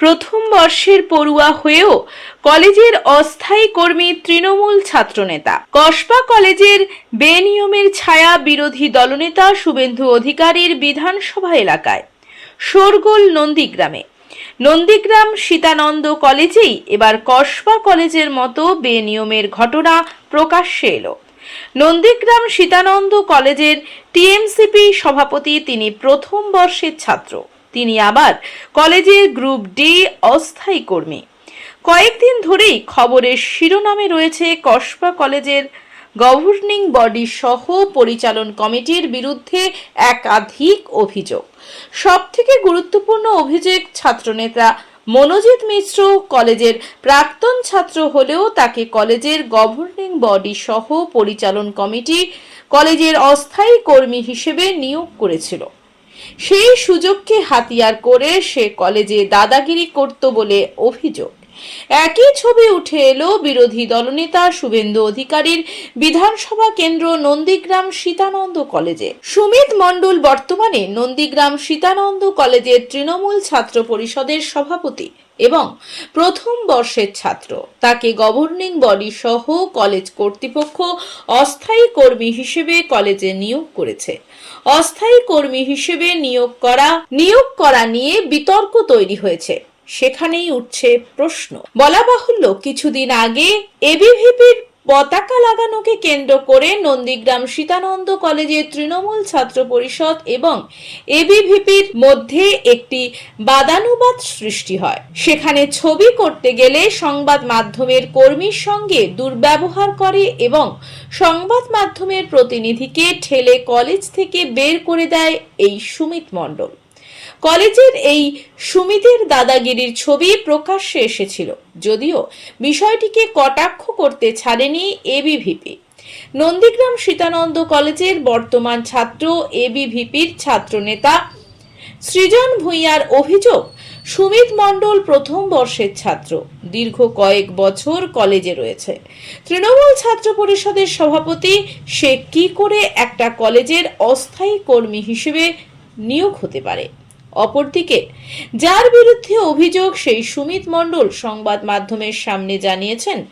প্রথম বর্ষের পড়ুয়া হয়েও কলেজের অস্থায়ী কর্মী তৃণমূল ছাত্রনেতা। কসবা কলেজের বেনিয়মের ছায়া বিরোধী দলনেতা শুভেন্দু অধিকারীর বিধানসভা এলাকায়। শোরগোল নন্দীগ্রামে। নন্দীগ্রাম সীতানন্দ কলেজেই এবার কসবা কলেজের মতো বেনিয়মের ঘটনা প্রকাশ্যে এলো। নন্দীগ্রাম সীতানন্দ কলেজের টিএমসিপি সভাপতি তিনি প্রথম বর্ষের ছাত্র। তিনি আবার কলেজের গ্রুপ ডি অস্থায়ী কর্মী। কয়েকদিন ধরেই খবরের শিরোনামে রয়েছে কসবা কলেজের গভর্নিং বডি সহ পরিচালন কমিটির বিরুদ্ধে একাধিক অভিযোগ। সবথেকে গুরুত্বপূর্ণ অভিযোগ ছাত্রনেতা মনোজিৎ মিশ্র কলেজের প্রাক্তন ছাত্র হলেও তাকে কলেজের গভর্নিং বডি সহ পরিচালন কমিটি কলেজের অস্থায়ী কর্মী হিসেবে নিয়োগ করেছিল। সেই সুযোগকে হাতিয়ার করে সে কলেজে দাদাগিরি করত বলে অভিযোগ। একই ছবি উঠে এলো বিরোধী দলনেতা শুভেন্দু অধিকারীর বিধানসভা কেন্দ্র নন্দীগ্রাম সীতানন্দ কলেজে। সুমিত মণ্ডল বর্তমানে নন্দীগ্রাম সীতানন্দ কলেজের তৃণমূল ছাত্র পরিষদের সভাপতি এবং প্রথম বর্ষের ছাত্র। তাকে গভর্নিং বডি সহ কলেজ কর্তৃপক্ষ অস্থায়ী কর্মী হিসেবে কলেজে নিয়োগ করেছে। অস্থায়ী কর্মী হিসেবে নিয়োগ করা নিয়োগ করা নিয়ে বিতর্ক তৈরি হয়েছে। সেখানেই উঠছে প্রশ্ন। বলা বাহুল্য, কিছুদিন আগে এবিভিপির পতাকা লাগানোকে কেন্দ্র করে নন্দীগ্রাম সীতানন্দ কলেজের তৃণমূল ছাত্র পরিষদ এবং এবিভিপির মধ্যে একটি বাদানুবাদ সৃষ্টি হয়। সেখানে ছবি করতে গেলে সংবাদ মাধ্যমের কর্মীর সঙ্গে দুর্ব্যবহার করে এবং সংবাদ মাধ্যমের প্রতিনিধিকে ঠেলে কলেজ থেকে বের করে দেয় এই সুমিত মণ্ডল। কলেজের এই সুমিতের দাদাগিরির ছবি প্রকাশ্যে এসেছিল। যদিও বিষয়টিকে কটাক্ষ করতে ছাড়েনি এবিভিপি নন্দীগ্রাম সীতানন্দ কলেজের বর্তমান ছাত্র এবিভিপির ছাত্রনেতা সৃজন ভূঁইয়ার অভিযোগ, সুমিত মণ্ডল প্রথম বর্ষের ছাত্র। দীর্ঘ কয়েক বছর কলেজে রয়েছে। তৃণমূল ছাত্র পরিষদের সভাপতি, সে কি করে একটা কলেজের অস্থায়ী কর্মী হিসেবে নিয়োগ হতে পারে? অপরদিকে, যার বিরুদ্ধে অভিযোগ সেই সুমিত মণ্ডল সংবাদ মাধ্যমের সামনে জানিয়েছেন,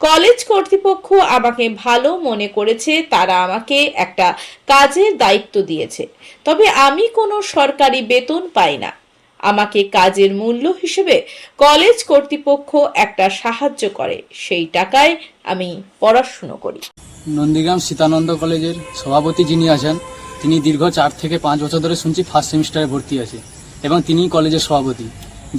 কলেজ কর্তৃপক্ষ আমাকে ভালো মনে করেছে, তারা আমাকে একটা কাজের দায়িত্ব দিয়েছে। তবে আমি কোনো সরকারি বেতন পাই না। আমাকে কাজের মূল্য হিসেবে কলেজ কর্তৃপক্ষ একটা সাহায্য করে। সেই টাকায় আমি পড়াশুনো করি। নন্দীগ্রাম সীতানন্দ কলেজের সভাপতি যিনি আছেন তিনি দীর্ঘ চার থেকে পাঁচ বছর ধরে শুনছি ফার্স্ট সেমিস্টারে ভর্তি আছে এবং তিনি কলেজের সভাপতি।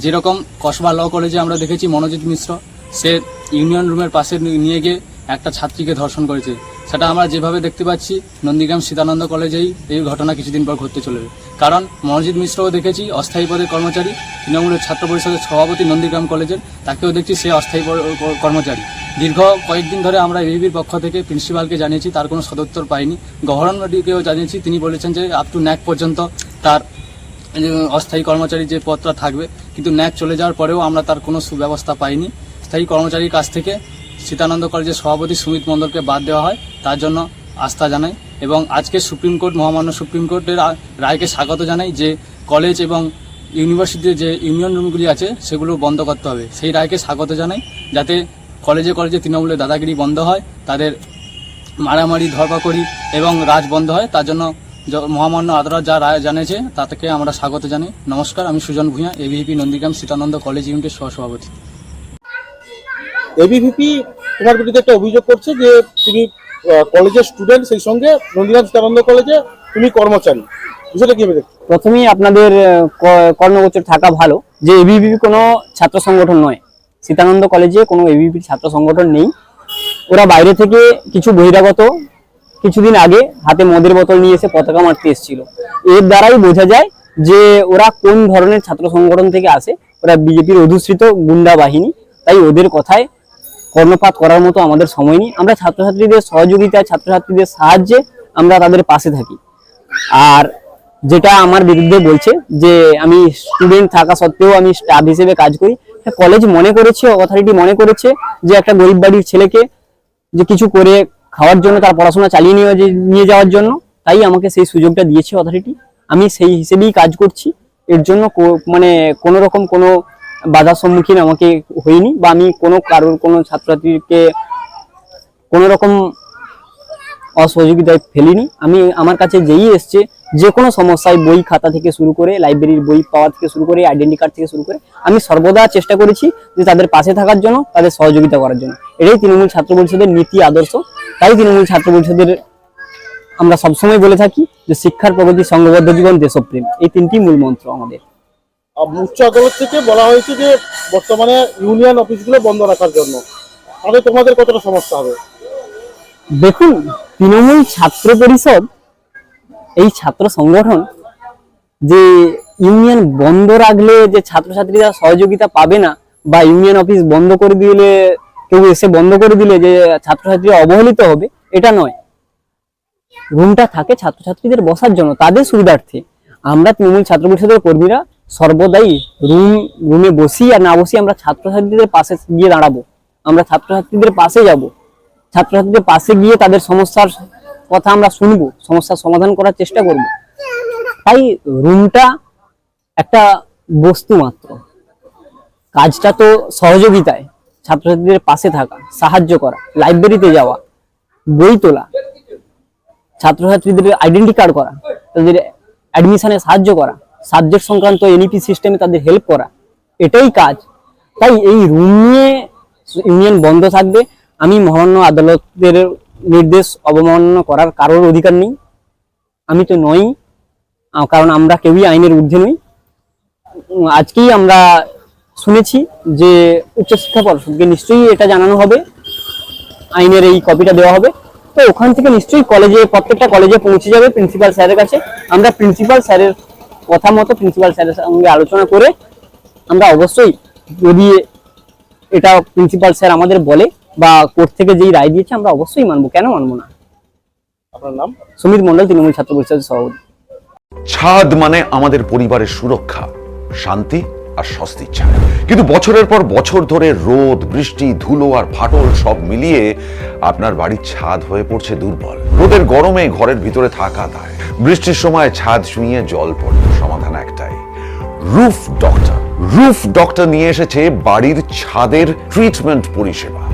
যেরকম কসবা ল কলেজে আমরা দেখেছি মনোজিৎ মিশ্র, সে ইউনিয়ন রুমের পাশে নিয়ে গিয়ে একটা ছাত্রীকে ধর্ষণ করেছে। সেটা আমরা যেভাবে দেখতে পাচ্ছি, নন্দীগ্রাম সীতানন্দ কলেজেই এই ঘটনা কিছুদিন পর ঘটতে চলবে কারণ মনোজিৎ মিশ্রও দেখেছি অস্থায়ী পদের কর্মচারী, তৃণমূলের ছাত্র পরিষদের সভাপতি নন্দীগ্রাম কলেজের তাকেও দেখছি সে অস্থায়ী কর্মচারী। দীর্ঘ কয়েকদিন ধরে আমরা এবিবির পক্ষ থেকে প্রিন্সিপালকে জানিয়েছি, তার কোনো সদুত্তর পাইনি। গভর্নমেন্টকেও জানিয়েছি, তিনি বলেছেন যে আপ টু ন্যাক পর্যন্ত তার অস্থায়ী কর্মচারী যে পদটা থাকবে, কিন্তু ন্যাক চলে যাওয়ার পরেও আমরা তার কোনো সুব্যবস্থা পাইনি। স্থায়ী কর্মচারীর কাছ থেকে সীতানন্দ কলেজের সভাপতি সুমিত মণ্ডলকে বাদ দেওয়া হয়, তার জন্য আস্থা জানাই এবং আজকে সুপ্রিম কোর্ট, মহামান্য সুপ্রিম কোর্টের রায়কে স্বাগত জানাই যে কলেজ এবং ইউনিভার্সিটির যে ইউনিয়ন রুমগুলি আছে, সেগুলো বন্ধ করতে হবে। সেই রায়কে স্বাগত জানাই, যাতে কলেজে কলেজে তৃণমূলের দাদাগিরি বন্ধ হয় তাদের মারামারি ধরপাকড়ি এবং রাজ বন্ধ হয়। তার জন্য মহামান্য আদালত যা রায় জানিয়েছে তাকে আমরা স্বাগত জানাই নমস্কার। আমি সুজন ভূঁইয়া এবিপি নন্দীগ্রাম সীতানন্দ কলেজ ইউনিটের সহসভাপতি। এবিভিপি তোমার বিরুদ্ধে একটা অভিযোগ করছে যে তুমি কলেজের স্টুডেন্ট সেই সঙ্গে নন্দীগ্রাম সীতানন্দ কলেজে তুমি কর্মচারী। বিষয়টা কি প্রথমেই আপনাদের আহ, ক- কর্ণগোচর থাকা ভালো। যে এবিপি কোনো ছাত্র সংগঠন নয়। সীতানন্দ কলেজে কোনো এবিপি ছাত্র সংগঠন নেই। ওরা বাইরে থেকে কিছু বহিরাগত কিছুদিন আগে হাতে মদের বোতল নিয়ে এসে পতাকা মারতে এসেছিল। এর দ্বারাই বোঝা যায় যে ওরা কোন ধরনের ছাত্র সংগঠন থেকে আসে। ওরা বিজেপির অধুসৃত গুন্ডা বাহিনী। তাই ওদের কথায় কর্ণপাত করার মতো আমাদের সময় নেই। আমরা ছাত্রছাত্রীদের সহযোগিতায়, ছাত্রছাত্রীদের সাহায্যে আমরা তাদের পাশে থাকি। আর যেটা আমার বিরুদ্ধে বলছে যে আমি স্টুডেন্ট থাকা সত্ত্বেও আমি স্টাফ হিসেবে কাজ করি। হ্যাঁ, কলেজ মনে করেছে অথরিটি মনে করেছে যে একটা গরিব বাড়ির ছেলেকে যে কিছু করে খাওয়ার জন্য তার পড়াশোনা চালিয়ে নিয়ে নিয়ে যাওয়ার জন্য তাই আমাকে সেই সুযোগটা দিয়েছে অথরিটি আমি সেই হিসেবেই কাজ করছি। এর জন্য মানে কোনো রকম কোনো বাধার সম্মুখীন আমাকে হইনি বা আমি কোনো কারোর কোনো ছাত্রছাত্রীকে কোনো রকম অসহযোগিতায় ফেলিনি। আমি আমার কাছে যেই এসছে যে কোনো সমস্যায় বই খাতা থেকে শুরু করে লাইব্রেরির বই পাওয়া থেকে শুরু করে আইডেন্টি কার্ড থেকে শুরু করে আমি সর্বদা চেষ্টা করেছি যে তাদের পাশে থাকার জন্য তাদের সহযোগিতা করার জন্য। এটাই তৃণমূল ছাত্র পরিষদের নীতি আদর্শ। তাই তৃণমূল ছাত্র পরিষদের আমরা সবসময় বলে থাকি যে শিক্ষার প্রগতি সংঘবদ্ধ জীবন দেশপ্রেম। এই তিনটি মূল মন্ত্র আমাদের। উচ্চ আদালত থেকে বলা হয়েছে যে বর্তমানে ইউনিয়ন অফিসগুলো বন্ধ রাখার জন্য। তাহলে তোমাদের কতটা সমস্যা হবে? দেখুন তৃণমূল ছাত্র পরিষদ এই ছাত্র সংগঠন যে ইউনিয়ন বন্ধ রাখলে যে ছাত্রছাত্রীরা সহযোগিতা পাবে না বা ইউনিয়ন অফিস বন্ধ করে দিলে, কেউ এসে বন্ধ করে দিলে যে ছাত্রছাত্রীরা অবহেলিত হবে, এটা নয়। রুমটা থাকে ছাত্রছাত্রীদের বসার জন্য, তাদের সুবিধার্থে। আমরা তৃণমূল ছাত্র পরিষদের কর্মীরা সর্বদাই রুম, রুমে বসি আর না বসি আমরা ছাত্রছাত্রীদের পাশে গিয়ে দাঁড়াবো। আমরা ছাত্রছাত্রীদের পাশে যাব। ছাত্রছাত্রীদের পাশে গিয়ে তাদের সমস্যার কথা আমরা শুনব সমস্যার সমাধান করার চেষ্টা করব। তাই রুমটা একটা বস্তু মাত্র। কাজটা তো সহযোগিতায়, ছাত্রছাত্রীদের পাশে থাকা, সাহায্য করা লাইব্রেরিতে যাওয়া, বই তোলা, ছাত্রছাত্রীদের আইডেন্টি কার্ড করা, তাদের অ্যাডমিশনে সাহায্য করা সাবজেক্ট সংক্রান্ত এনইপি সিস্টেমে তাদের হেল্প করা, এটাই কাজ। তাই এই রুম নিয়ে ইউনিয়ন বন্ধ থাকবে, আমি মহান্য আদালতের নির্দেশ অবমাননা করার কারোর অধিকার নেই। আমি তো নই কারণ আমরা কেউই আইনের ঊর্ধ্বে নই। আজকেই আমরা শুনেছি যে উচ্চশিক্ষা পর্ষদকে নিশ্চয়ই এটা জানানো হবে, আইনের এই কপিটা দেওয়া হবে। তো ওখান থেকে নিশ্চয়ই কলেজে, প্রত্যেকটা কলেজে পৌঁছে যাবে প্রিন্সিপাল স্যারের কাছে। আমরা প্রিন্সিপাল স্যারের কথা মতো প্রিন্সিপাল স্যারের সঙ্গে আলোচনা করে আমরা অবশ্যই যদি এটা প্রিন্সিপাল স্যার আমাদের বলে বা কোর্ট থেকে যেই রায় দিয়েছে আমরা অবশ্যই মানবো। কেন মানবো না? আপনার নাম? সুমিত মন্ডল তৃণমূল ছাত্র পরিষদের সভাপতি। ছাদ মানে আমাদের পরিবারের সুরক্ষা শান্তি আর স্বস্তির ছায়া কিন্তু বছরের পর বছর ধরে রোদ বৃষ্টি ধুলো আর ফাটল সব মিলিয়ে আপনার বাড়ির ছাদ হয়ে পড়ছে দুর্বল। রোদের গরমে ঘরের ভিতরে থাকা দায়। বৃষ্টির সময় ছাদ শুইয়ে জল পড়ে। সমাধান একটাই। Roof doctor. রুফ ডক্টর নিয়ে এসেছে বাড়ির ছাদের ট্রিটমেন্ট পরিষেবা।